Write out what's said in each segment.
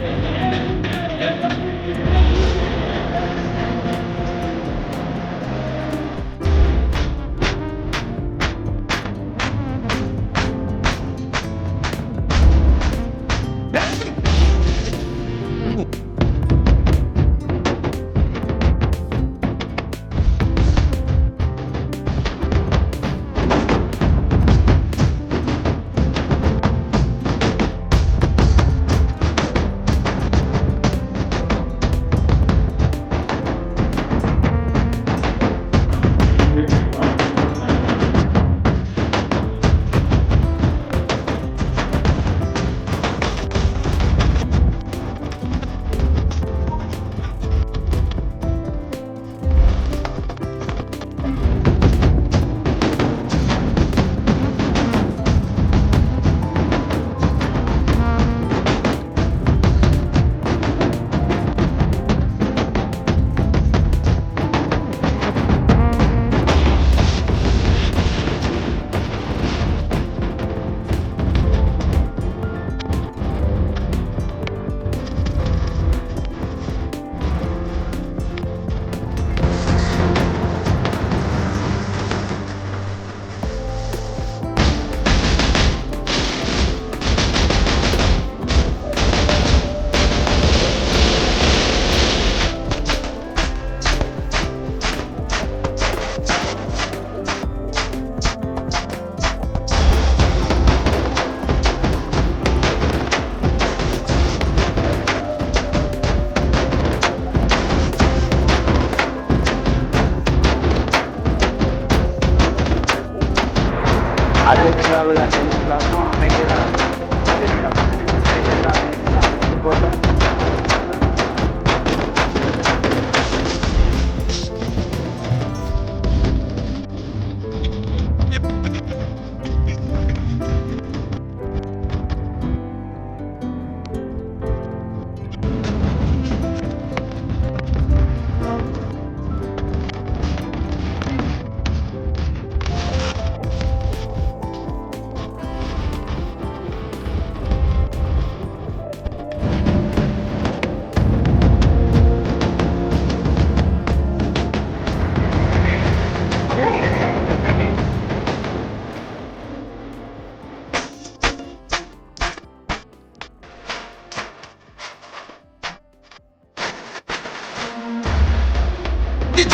Yeah.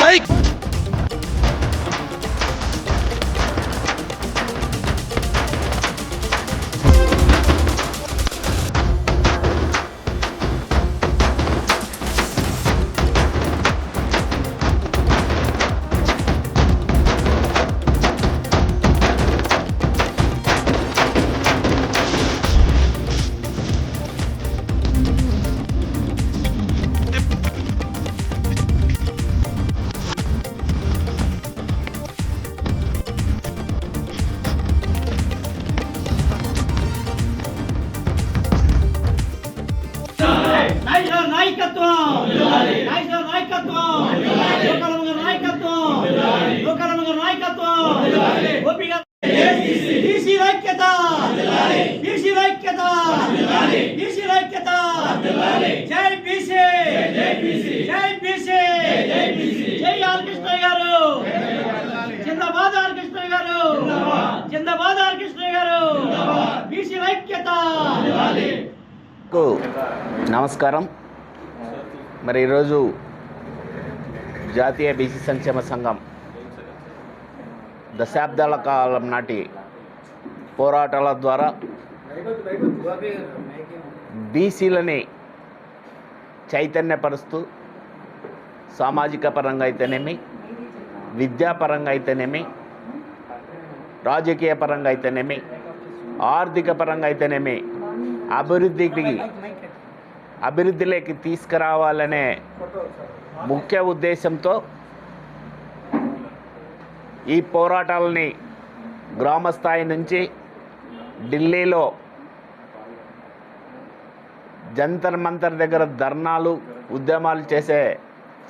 నాయకుల BC. ఐక్యత BC. ఐక్యత జై బీసీ. జై బీసీ. జై గారు. జిందాబాద్. గారు. జిందాబాద్. గారు. బీసీ ఐక్యత నమస్కారం. మరి ఈరోజు జాతీయ బీసీ సంక్షేమ సంఘం దశాబ్దాల కాలం నాటి పోరాటాల ద్వారా బీసీలని చైతన్యపరుస్తూ సామాజిక పరంగా అయితేనేమి విద్యాపరంగా అయితేనేమి రాజకీయ పరంగా అయితేనేమి ఆర్థిక పరంగా అయితేనేమి అభివృద్ధికి అభివృద్ధిలోకి తీసుకురావాలనే ముఖ్య ఉద్దేశంతో ఈ పోరాటాలని గ్రామ స్థాయి నుంచి ఢిల్లీలో జంతర్ మంతర్ దగ్గర ధర్నాలు ఉద్యమాలు చేసే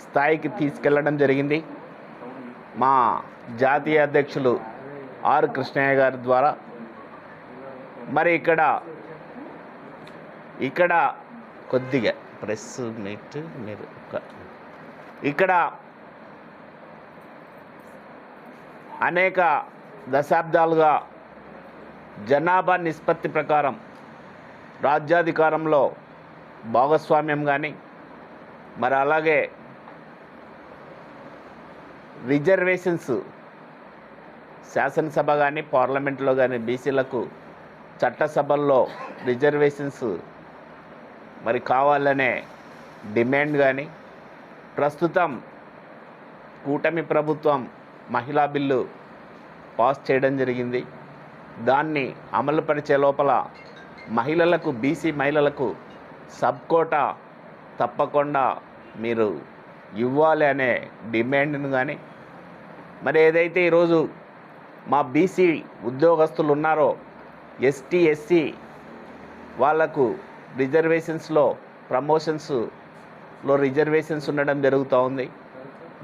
స్థాయికి తీసుకెళ్ళడం జరిగింది. మా జాతీయ అధ్యక్షులు ఆర్ కృష్ణయ్య గారి ద్వారా. మరి ఇక్కడ ఇక్కడ కొద్దిగా ప్రెస్ మీట్ మీరు ఇక్కడ అనేక దశాబ్దాలుగా జనాభా నిష్పత్తి ప్రకారం రాజ్యాధికారంలో భాగస్వామ్యం కానీ మరి అలాగే రిజర్వేషన్స్ శాసనసభ కానీ పార్లమెంట్లో కానీ బీసీలకు చట్టసభల్లో రిజర్వేషన్స్ మరి కావాలనే డిమాండ్ కానీ ప్రస్తుతం కూటమి ప్రభుత్వం మహిళా బిల్లు పాస్ చేయడం జరిగింది. దాన్ని అమలుపరిచే లోపల మహిళలకు బీసీ మహిళలకు సబ్ కోటా తప్పకుండా మీరు ఇవ్వాలి అనే డిమాండ్ను కానీ మరి ఏదైతే ఈరోజు మా బీసీ ఉద్యోగస్తులు ఉన్నారో ఎస్టీ ఎస్సీ వాళ్ళకు రిజర్వేషన్స్లో ప్రమోషన్స్లో రిజర్వేషన్స్ ఉండడం జరుగుతూ ఉంది.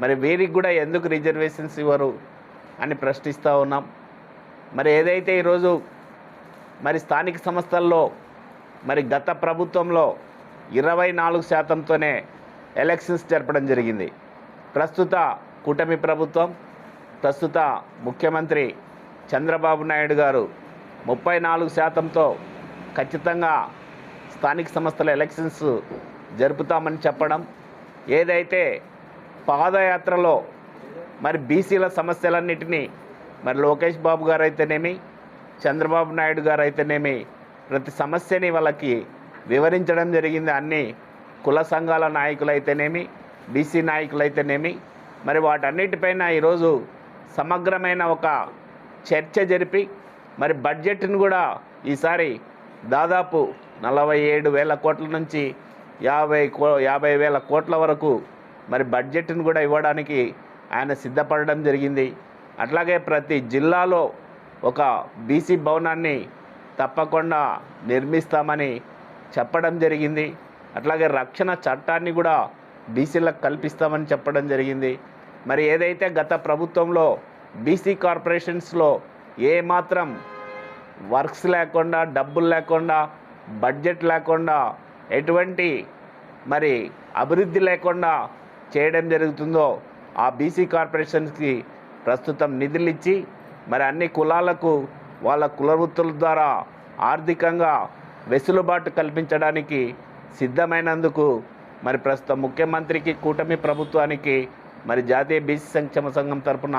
మరి వీరికి కూడా ఎందుకు రిజర్వేషన్స్ ఇవ్వరు అని ప్రశ్నిస్తూ ఉన్నాం. మరి ఏదైతే ఈరోజు మరి స్థానిక సంస్థల్లో మరి గత ప్రభుత్వంలో ఇరవై నాలుగు శాతంతోనే ఎలక్షన్స్ జరపడం జరిగింది. ప్రస్తుత కూటమి ప్రభుత్వం ప్రస్తుత ముఖ్యమంత్రి చంద్రబాబు నాయుడు గారు ముప్పై నాలుగు శాతంతో ఖచ్చితంగా స్థానిక సంస్థల ఎలక్షన్స్ జరుపుతామని చెప్పడం ఏదైతే పాదయాత్రలో మరి బీసీల సమస్యలన్నిటినీ మరి లోకేష్ బాబు గారు అయితేనేమి చంద్రబాబు నాయుడు గారు అయితేనేమి ప్రతి సమస్యని వాళ్ళకి వివరించడం జరిగింది. అన్ని కుల సంఘాల నాయకులైతేనేమి బీసీ నాయకులైతేనేమి మరి వాటన్నిటిపైన ఈరోజు సమగ్రమైన ఒక చర్చ జరిపి మరి బడ్జెట్ను కూడా ఈసారి దాదాపు నలభై ఏడు వేల కోట్ల నుంచి యాభై కో యాభై వేల కోట్ల వరకు మరి బడ్జెట్ను కూడా ఇవ్వడానికి ఆయన సిద్ధపడడం జరిగింది. అట్లాగే ప్రతి జిల్లాలో ఒక బీసీ భవనాన్ని తప్పకుండా నిర్మిస్తామని చెప్పడం జరిగింది. అట్లాగే రక్షణ చట్టాన్ని కూడా బీసీలకు కల్పిస్తామని చెప్పడం జరిగింది. మరి ఏదైతే గత ప్రభుత్వంలో బీసీ కార్పొరేషన్స్లో ఏ మాత్రం వర్క్స్ లేకుండా డబ్బులు లేకుండా బడ్జెట్ లేకుండా ఎటువంటి మరి అభివృద్ధి లేకుండా చేయడం జరుగుతుందో ఆ బీసీ కార్పొరేషన్స్కి ప్రస్తుతం నిధులు ఇచ్చి మరి అన్ని కులాలకు వాళ్ళ కులవృత్తుల ద్వారా ఆర్థికంగా వెసులుబాటు కల్పించడానికి సిద్ధమైనందుకు మరి ప్రస్తుతం ముఖ్యమంత్రికి కూటమి ప్రభుత్వానికి మరి జాతీయ బీసీ సంక్షేమ సంఘం తరపున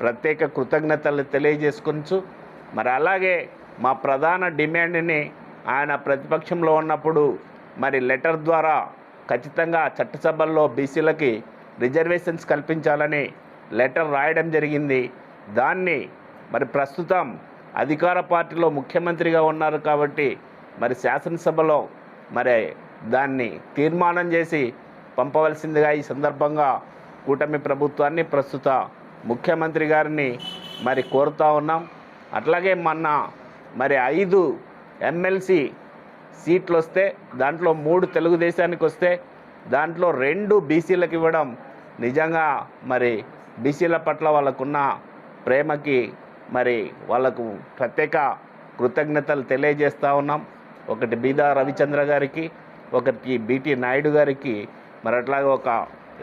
ప్రత్యేక కృతజ్ఞతలు తెలియజేసుకొచ్చు మరి అలాగే మా ప్రధాన డిమాండ్ని ఆయన ప్రతిపక్షంలో ఉన్నప్పుడు మరి లెటర్ ద్వారా ఖచ్చితంగా చట్టసభల్లో బీసీలకి రిజర్వేషన్స్ కల్పించాలని లెటర్ రాయడం జరిగింది. దాన్ని మరి ప్రస్తుతం అధికార పార్టీలో ముఖ్యమంత్రిగా ఉన్నారు కాబట్టి మరి శాసనసభలో మరి దాన్ని తీర్మానం చేసి పంపవలసిందిగా ఈ సందర్భంగా కూటమి ప్రభుత్వాన్ని ప్రస్తుత ముఖ్యమంత్రి గారిని మరి కోరుతా ఉన్నాం. అట్లాగే మొన్న మరి ఐదు ఎమ్మెల్సీ సీట్లు వస్తే దాంట్లో మూడు తెలుగుదేశానికి వస్తే దాంట్లో రెండు బీసీలకు ఇవ్వడం నిజంగా మరి బీసీల పట్ల వాళ్ళకున్న ప్రేమకి మరి వాళ్ళకు ప్రత్యేక కృతజ్ఞతలు తెలియజేస్తూ ఉన్నాం. ఒకటి బీదా రవిచంద్ర గారికి ఒకటి బీటీ నాయుడు గారికి మరి అట్లాగే ఒక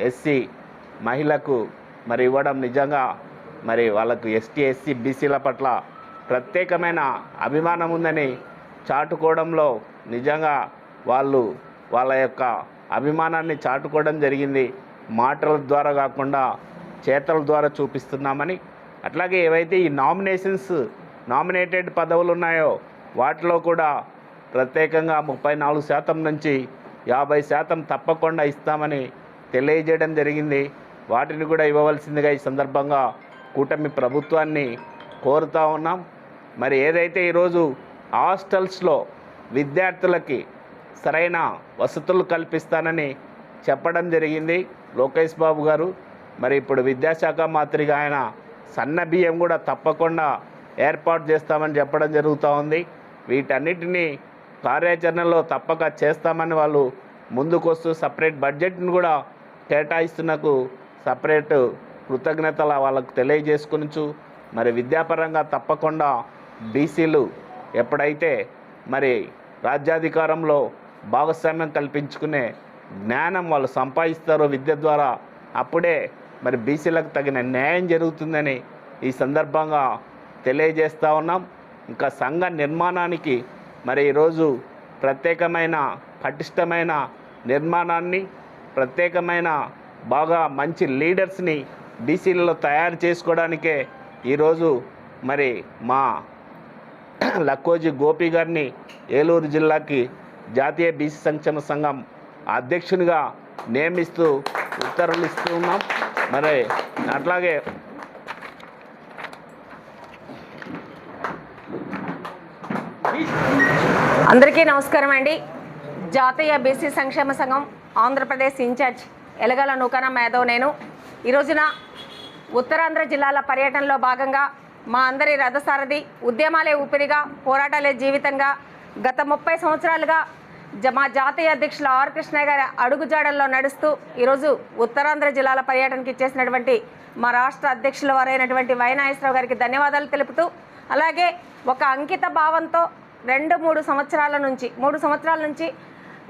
ఎస్సీ మహిళకు మరి ఇవ్వడం నిజంగా మరి వాళ్ళకు ఎస్టీ ఎస్సీ బీసీల పట్ల ప్రత్యేకమైన అభిమానం ఉందని చాటుకోవడంలో నిజంగా వాళ్ళు వాళ్ళ యొక్క అభిమానాన్ని చాటుకోవడం జరిగింది. మాటల ద్వారా కాకుండా చేతల ద్వారా చూపిస్తున్నామని. అట్లాగే ఏవైతే ఈ నామినేషన్స్ నామినేటెడ్ పదవులు ఉన్నాయో వాటిలో కూడా ప్రత్యేకంగా ముప్పై నాలుగు శాతం నుంచి యాభై శాతం తప్పకుండా ఇస్తామని తెలియజేయడం జరిగింది. వాటిని కూడా ఇవ్వవలసిందిగా ఈ సందర్భంగా కూటమి ప్రభుత్వాన్ని కోరుతా ఉన్నాం. మరి ఏదైతే ఈరోజు హాస్టల్స్లో విద్యార్థులకి సరైన వసతులు కల్పిస్తానని చెప్పడం జరిగింది లోకేష్ బాబు గారు. మరి ఇప్పుడు విద్యాశాఖ మాత్రిగా ఆయన సన్న బియ్యం కూడా తప్పకుండా ఏర్పాటు చేస్తామని చెప్పడం జరుగుతూ ఉంది. వీటన్నిటినీ కార్యాచరణలో తప్పక చేస్తామని వాళ్ళు ముందుకొస్తూ సపరేట్ బడ్జెట్ను కూడా కేటాయిస్తున్నకు సపరేట్ కృతజ్ఞతల వాళ్ళకు తెలియజేసుకొనచ్చు మరి విద్యాపరంగా తప్పకుండా బీసీలు ఎప్పుడైతే మరి రాజ్యాధికారంలో భాగస్వామ్యం కల్పించుకునే జ్ఞానం వాళ్ళు సంపాదిస్తారో విద్య ద్వారా అప్పుడే మరి బీసీలకు తగిన న్యాయం జరుగుతుందని ఈ సందర్భంగా తెలియజేస్తూ ఉన్నాం. ఇంకా సంఘ నిర్మాణానికి మరి ఈరోజు ప్రత్యేకమైన పటిష్టమైన నిర్మాణాన్ని ప్రత్యేకమైన బాగా మంచి లీడర్స్ని బీసీలలో తయారు చేసుకోవడానికే ఈరోజు మరి మా లక్కోజీ గోపి గారిని ఏలూరు జిల్లాకి జాతీయ బీసీ సంక్షేమ సంఘం అధ్యక్షునిగా నియమిస్తూ ఉత్తర్వులు ఇస్తూ ఉన్నాం. మరి అట్లాగే అందరికీ నమస్కారం అండి. జాతీయ బీసీ సంక్షేమ సంఘం ఆంధ్రప్రదేశ్ ఇన్ఛార్జ్ ఎలగల నూకన మేధవ్ నేను. ఈ రోజున ఉత్తరాంధ్ర జిల్లాల పర్యటనలో భాగంగా మా అందరి రథసారథి ఉద్యమాలే ఊపిరిగా పోరాటాలే జీవితంగా గత ముప్పై సంవత్సరాలుగా మా జాతీయ అధ్యక్షులు ఆర్ కృష్ణయ్య గారి అడుగుజాడల్లో నడుస్తూ ఈరోజు ఉత్తరాంధ్ర జిల్లాల పర్యటనకి ఇచ్చేసినటువంటి మా రాష్ట్ర అధ్యక్షుల వారైనటువంటి వైనాగేశ్వరరావు గారికి ధన్యవాదాలు తెలుపుతూ అలాగే ఒక అంకిత భావంతో రెండు మూడు సంవత్సరాల నుంచి మూడు సంవత్సరాల నుంచి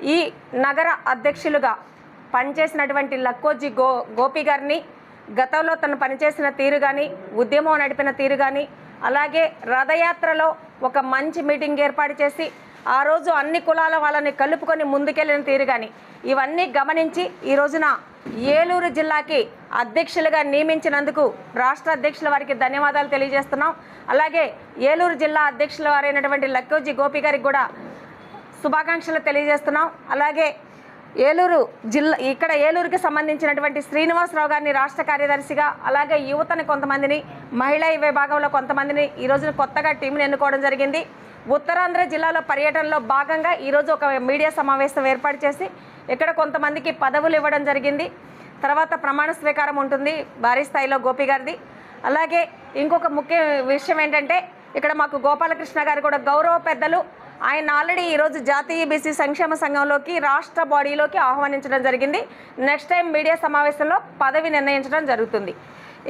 ఈ నగర అధ్యక్షులుగా పనిచేసినటువంటి లక్కోజీ గో గోపి గారిని గతంలో తను పనిచేసిన తీరు కానీ ఉద్యమం నడిపిన తీరు కానీ అలాగే రథయాత్రలో ఒక మంచి మీటింగ్ ఏర్పాటు చేసి ఆ రోజు అన్ని కులాల వాళ్ళని కలుపుకొని ముందుకెళ్ళిన తీరు కానీ ఇవన్నీ గమనించి ఈ రోజున ఏలూరు జిల్లాకి అధ్యక్షులుగా నియమించినందుకు రాష్ట్ర అధ్యక్షుల వారికి ధన్యవాదాలు తెలియజేస్తున్నాం. అలాగే ఏలూరు జిల్లా అధ్యక్షుల వారైనటువంటి లక్కోజీ గోపి గారికి కూడా శుభాకాంక్షలు తెలియజేస్తున్నాం. అలాగే ఏలూరు జిల్లా ఇక్కడ ఏలూరుకి సంబంధించినటువంటి శ్రీనివాసరావు గారిని రాష్ట్ర కార్యదర్శిగా అలాగే యువతని కొంతమందిని మహిళా విభాగంలో కొంతమందిని ఈ రోజున కొత్తగా టీంని ఎన్నుకోవడం జరిగింది. ఉత్తరాంధ్ర జిల్లాలో పర్యటనలో భాగంగా ఈరోజు ఒక మీడియా సమావేశం ఏర్పాటు చేసి ఇక్కడ కొంతమందికి పదవులు ఇవ్వడం జరిగింది. తర్వాత ప్రమాణ స్వీకారం ఉంటుంది భారీ స్థాయిలో గోపి గారిది. అలాగే ఇంకొక ముఖ్య విషయం ఏంటంటే ఇక్కడ మాకు గోపాలకృష్ణ గారు కూడా గౌరవ పెద్దలు. ఆయన ఆల్రెడీ ఈరోజు జాతీయ బీసీ సంక్షేమ సంఘంలోకి రాష్ట్ర బాడీలోకి ఆహ్వానించడం జరిగింది. నెక్స్ట్ టైం మీడియా సమావేశంలో పదవి నిర్ణయించడం జరుగుతుంది.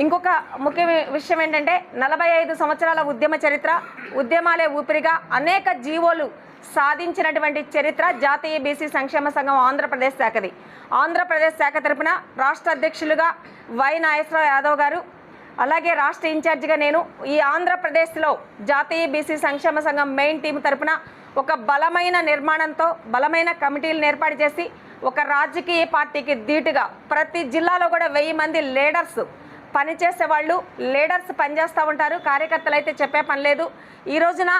ఇంకొక ముఖ్య విషయం ఏంటంటే నలభై ఐదు సంవత్సరాల ఉద్యమ చరిత్ర ఉద్యమాలే ఊపిరిగా అనేక జీవోలు సాధించినటువంటి చరిత్ర జాతీయ బీసీ సంక్షేమ సంఘం ఆంధ్రప్రదేశ్ శాఖది. ఆంధ్రప్రదేశ్ శాఖ తరపున రాష్ట్ర అధ్యక్షులుగా వై నాగేశ్వరరావు యాదవ్ గారు అలాగే రాష్ట్ర ఇన్ఛార్జిగా నేను ఈ ఆంధ్రప్రదేశ్లో జాతీయ బీసీ సంక్షేమ సంఘం మెయిన్ టీం తరపున ఒక బలమైన నిర్మాణంతో బలమైన కమిటీలను ఏర్పాటు చేసి ఒక రాజకీయ పార్టీకి ధీటుగా ప్రతి జిల్లాలో కూడా వెయ్యి మంది లీడర్స్ పనిచేసే వాళ్ళు లీడర్స్ పనిచేస్తూ ఉంటారు. కార్యకర్తలు అయితే చెప్పే పని లేదు. ఈ రోజున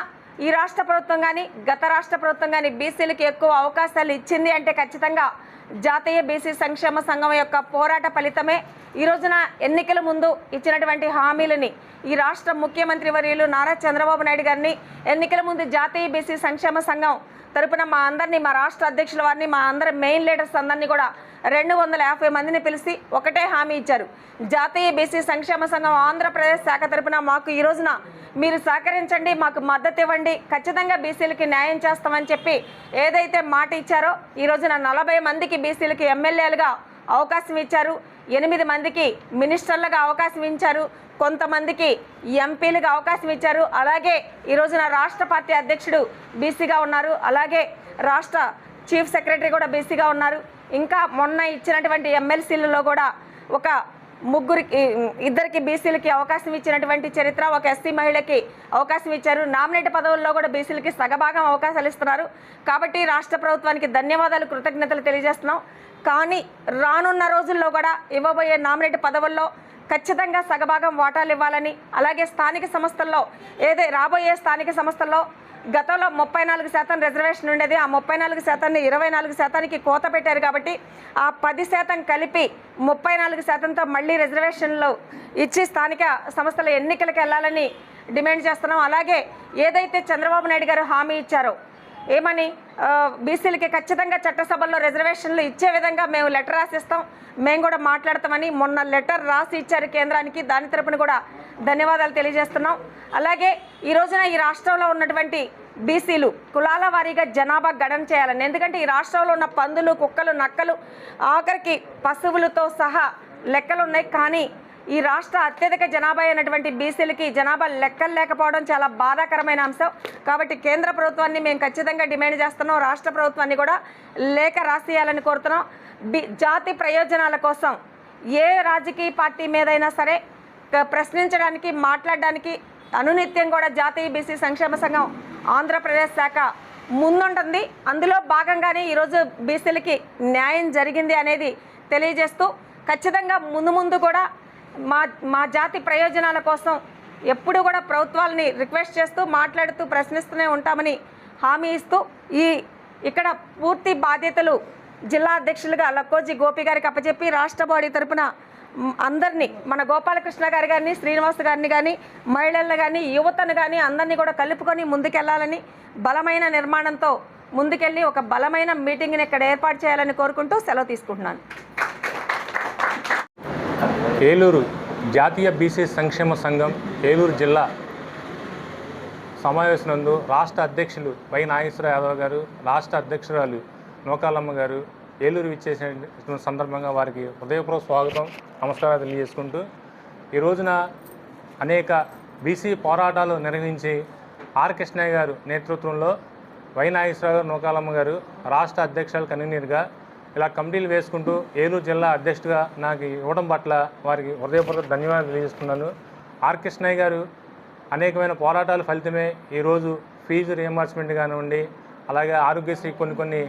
ఈ రాష్ట్ర ప్రభుత్వం కానీ గత రాష్ట్ర ప్రభుత్వం కానీ బీసీలకి ఎక్కువ అవకాశాలు ఇచ్చింది అంటే ఖచ్చితంగా జాతీయ బీసీ సంక్షేమ సంఘం యొక్క పోరాట ఫలితమే ఈ రోజున ఎన్నికల ముందు ఇచ్చినటువంటి హామీలని ఈ రాష్ట్ర ముఖ్యమంత్రి వర్యులు నారా చంద్రబాబు నాయుడు గారిని ఎన్నికల ముందు జాతీయ బీసీ సంక్షేమ సంఘం తరపున మా అందరినీ మా రాష్ట్ర అధ్యక్షుల వారిని మా అందరి మెయిన్ లీడర్స్ అందరినీ కూడా రెండు వందల యాభై మందిని పిలిచి ఒకటే హామీ ఇచ్చారు. జాతీయ బీసీ సంక్షేమ సంఘం ఆంధ్రప్రదేశ్ శాఖ తరపున మాకు ఈ రోజున మీరు సహకరించండి మాకు మద్దతు ఇవ్వండి ఖచ్చితంగా బీసీలకి న్యాయం చేస్తామని చెప్పి ఏదైతే మాట ఇచ్చారో ఈ రోజున నలభై మందికి బీసీలకి ఎమ్మెల్యేలుగా అవకాశం ఇచ్చారు. ఎనిమిది మందికి మినిస్టర్లుగా అవకాశం ఇచ్చారు. కొంతమందికి ఎంపీలుగా అవకాశం ఇచ్చారు. అలాగే ఈ రోజున రాష్ట్ర పార్టీ అధ్యక్షుడు బీసీగా ఉన్నారు. అలాగే రాష్ట్ర చీఫ్ సెక్రటరీ కూడా బీసీగా ఉన్నారు. ఇంకా మొన్న ఇచ్చినటువంటి ఎమ్మెల్సీలలో కూడా ఒక ముగ్గురికి ఇద్దరికి బీసీలకి అవకాశం ఇచ్చినటువంటి చరిత్ర ఒక ఎస్సీ మహిళకి అవకాశం ఇచ్చారు. నామినేట్ పదవుల్లో కూడా బీసీలకి సగభాగం అవకాశాలు ఇస్తున్నారు. కాబట్టి రాష్ట్ర ప్రభుత్వానికి ధన్యవాదాలు కృతజ్ఞతలు తెలియజేస్తున్నాం. కానీ రానున్న రోజుల్లో కూడా ఇవ్వబోయే నామినేట్ పదవుల్లో ఖచ్చితంగా సగభాగం వాటాలు ఇవ్వాలని అలాగే స్థానిక సంస్థల్లో ఏదే రాబోయే స్థానిక సంస్థల్లో గతంలో ముప్పై నాలుగు శాతం రిజర్వేషన్ ఉండేది. ఆ ముప్పై నాలుగు శాతాన్ని ఇరవై నాలుగు శాతానికి కోత పెట్టారు కాబట్టి ఆ పది శాతం కలిపి ముప్పై నాలుగు శాతంతో మళ్ళీ రిజర్వేషన్లు ఇచ్చి స్థానిక సంస్థల ఎన్నికలకు వెళ్ళాలని డిమాండ్ చేస్తున్నాం. అలాగే ఏదైతే చంద్రబాబు నాయుడు గారు హామీ ఇచ్చారో ఏమని? బీసీలకి ఖచ్చితంగా చట్టసభల్లో రిజర్వేషన్లు ఇచ్చే విధంగా మేము లెటర్ రాసిస్తాం. మేము కూడా మాట్లాడతామని మొన్న లెటర్ రాసి ఇచ్చారు కేంద్రానికి. దాని తరపున కూడా ధన్యవాదాలు తెలియజేస్తున్నాం. అలాగే ఈ రోజున ఈ రాష్ట్రంలో ఉన్నటువంటి బీసీలు కులాల వారీగా జనాభా గణన చేయాలని. ఎందుకంటే ఈ రాష్ట్రంలో ఉన్న పందులు కుక్కలు నక్కలు ఆఖరికి పశువులతో సహా లెక్కలున్నాయి. కానీ ఈ రాష్ట్ర అత్యధిక జనాభా అయినటువంటి బీసీలకి జనాభా లెక్కలు లేకపోవడం చాలా బాధాకరమైన అంశం. కాబట్టి కేంద్ర ప్రభుత్వాన్ని మేము ఖచ్చితంగా డిమాండ్ చేస్తున్నాం. రాష్ట్ర ప్రభుత్వాన్ని కూడా లేఖ రాసియాలని కోరుతున్నాం. బి జాతి ప్రయోజనాల కోసం ఏ రాజకీయ పార్టీ మీదైనా సరే ప్రశ్నించడానికి మాట్లాడడానికి అనునిత్యం కూడా జాతీయ బీసీ సంక్షేమ సంఘం ఆంధ్రప్రదేశ్ శాఖ ముందుంటుంది. అందులో భాగంగానే ఈరోజు బీసీలకి న్యాయం జరిగింది అనేది తెలియజేస్తూ ఖచ్చితంగా ముందు ముందు కూడా మా మా జాతి ప్రయోజనాల కోసం ఎప్పుడు కూడా ప్రభుత్వాలని రిక్వెస్ట్ చేస్తూ మాట్లాడుతూ ప్రశ్నిస్తూనే ఉంటామని హామీ ఇస్తూ ఈ ఇక్కడ పూర్తి బాధ్యతలు జిల్లా అధ్యక్షులుగా లక్కోజీ గోపి గారికి అప్పచెప్పి రాష్ట్ర బాడీ తరపున అందరినీ మన గోపాలకృష్ణ గారి కానీ శ్రీనివాస్ గారిని కానీ మహిళలను కానీ యువతను కానీ అందరినీ కూడా కలుపుకొని ముందుకెళ్ళాలని బలమైన నిర్మాణంతో ముందుకెళ్ళి ఒక బలమైన మీటింగ్ని ఇక్కడ ఏర్పాటు చేయాలని కోరుకుంటూ సెలవు తీసుకుంటున్నాను. ఏలూరు జాతీయ బీసీ సంక్షేమ సంఘం ఏలూరు జిల్లా సమావేశనందు రాష్ట్ర అధ్యక్షులు వై నాగేశ్వర యాదవ్ గారు రాష్ట్ర అధ్యక్షురాలు నూకాలమ్మ గారు ఏలూరు విచ్చేసిన సందర్భంగా వారికి హృదయపూర్వక స్వాగతం నమస్కారాలు తెలియజేసుకుంటూ ఈ రోజున అనేక బీసీ పోరాటాలు నిర్వహించి ఆర్ కృష్ణయ్య గారు నేతృత్వంలో వై నాగేశ్వర గారు నూకాలమ్మ గారు రాష్ట్ర అధ్యక్షులు కన్వీనర్గా ఇలా కమిటీలు వేసుకుంటూ ఏలూరు జిల్లా అధ్యక్షుడిగా నాకు ఇవ్వడం పట్ల వారికి హృదయపూర్వక ధన్యవాదాలు తెలియజేస్తున్నాను ఆర్ కృష్ణయ్య గారు అనేకమైన పోరాటాల ఫలితమే ఈరోజు ఫీజు రియంబర్స్మెంట్ కానివ్వండి అలాగే ఆరోగ్యశ్రీ కొన్ని కొన్ని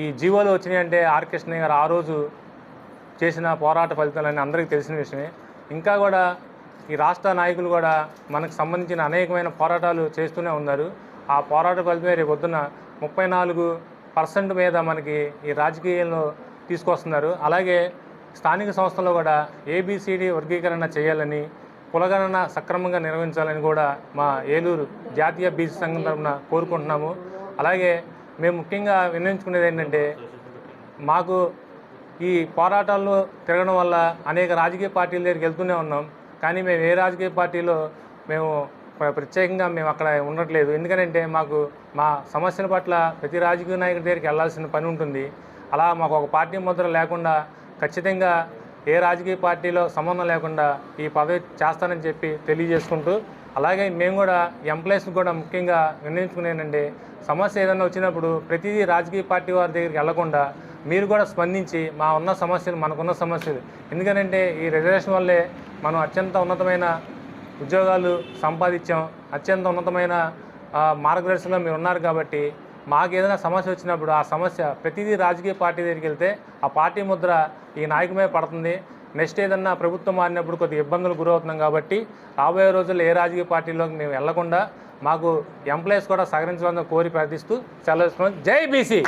ఈ జీవోలు వచ్చినాయంటే ఆర్ కృష్ణయ్య గారు ఆ రోజు చేసిన పోరాట ఫలితాలని అందరికీ తెలిసిన విషయమే. ఇంకా కూడా ఈ రాష్ట్ర నాయకులు కూడా మనకు సంబంధించిన అనేకమైన పోరాటాలు చేస్తూనే ఉన్నారు. ఆ పోరాట ఫలితమే రేపు పొద్దున ముప్పై నాలుగు పర్సెంట్ మీద మనకి ఈ రాజకీయాల్లో తీసుకొస్తున్నారు. అలాగే స్థానిక సంస్థల్లో కూడా ఏబిసిడి వర్గీకరణ చేయాలని కులగణన సక్రమంగా నిర్వహించాలని కూడా మా ఏలూరు జాతీయ బీసీ సంఘం తరఫున కోరుకుంటున్నాము. అలాగే మేము ముఖ్యంగా విన్నవించుకునేది ఏంటంటే మాకు ఈ పోరాటాల్లో తిరగడం వల్ల అనేక రాజకీయ పార్టీల దగ్గరికి వెళ్తూనే ఉన్నాం. కానీ మేము ఏ రాజకీయ పార్టీలో మేము ప్రత్యేకంగా మేము అక్కడ ఉండట్లేదు. ఎందుకంటే మాకు మా సమస్యల పట్ల ప్రతి రాజకీయ నాయకుడి దగ్గరికి వెళ్ళాల్సిన పని ఉంటుంది. అలా మాకు ఒక పార్టీ ముద్ర లేకుండా ఖచ్చితంగా ఏ రాజకీయ పార్టీలో సంబంధం లేకుండా ఈ పదవి చేస్తానని చెప్పి తెలియజేసుకుంటూ అలాగే మేము కూడా ఎంప్లాయీస్ని కూడా ముఖ్యంగా నిర్ణయించుకునేనండి సమస్య ఏదైనా వచ్చినప్పుడు ప్రతిదీ రాజకీయ పార్టీ వారి దగ్గరికి వెళ్ళకుండా మీరు కూడా స్పందించి మా ఉన్న సమస్యలు మనకున్న సమస్యలు. ఎందుకంటే ఈ రిజర్వేషన్ వల్లే మనం అత్యంత ఉన్నతమైన ఉద్యోగాలు సంపాదించాం. అత్యంత ఉన్నతమైన మార్గదర్శనంలో మీరు ఉన్నారు కాబట్టి మాకు ఏదైనా సమస్య వచ్చినప్పుడు ఆ సమస్య ప్రతిదీ రాజకీయ పార్టీ దగ్గరికి వెళ్తే ఆ పార్టీ ముద్ర ఈ నాయకమే పడుతుంది. నెక్స్ట్ ఏదన్నా ప్రభుత్వం మారినప్పుడు కొద్దిగా ఇబ్బందులు గురవుతున్నాం కాబట్టి రాబోయే రోజుల్లో ఏ రాజకీయ పార్టీలోకి మేము వెళ్ళకుండా మాకు ఎంప్లాయీస్ కూడా సహకరించాలని కోరి ప్రార్థిస్తూ సెలవు జై బీసీ!